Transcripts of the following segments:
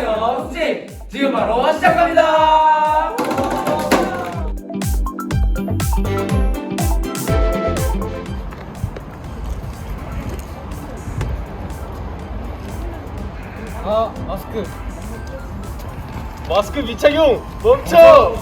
좋아요, 수지 지금 바로 시작합니다. 아 마스크 마스크 미착용 멈춰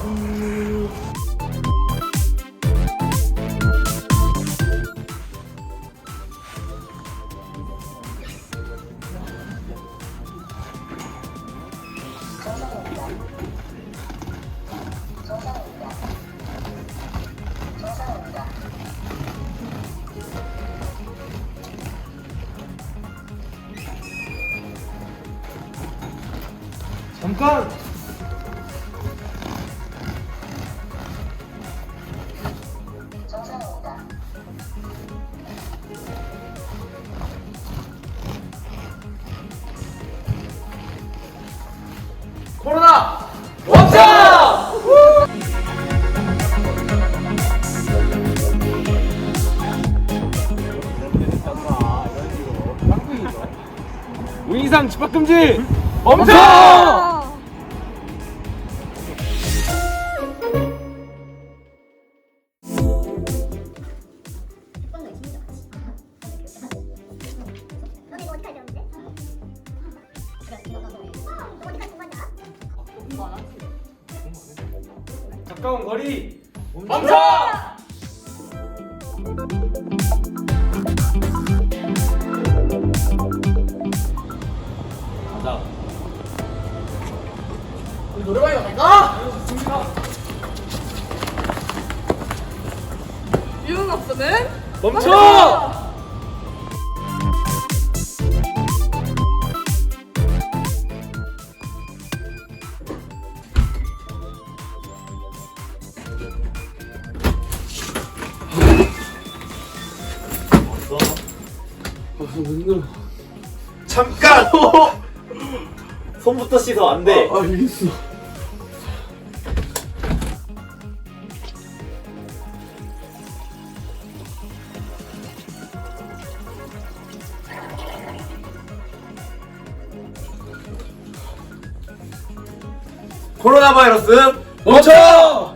잠깐! 코로나 멈춰! 우인상 집합 금지 멈춰! 공부 안 하지 가까운 거리 멈춰! 가자. 노래방에 갈까? 이유는 없으면 멈춰! 잠깐! 손부터 씻어 안 돼. 알겠어. 코로나 바이러스 멈춰!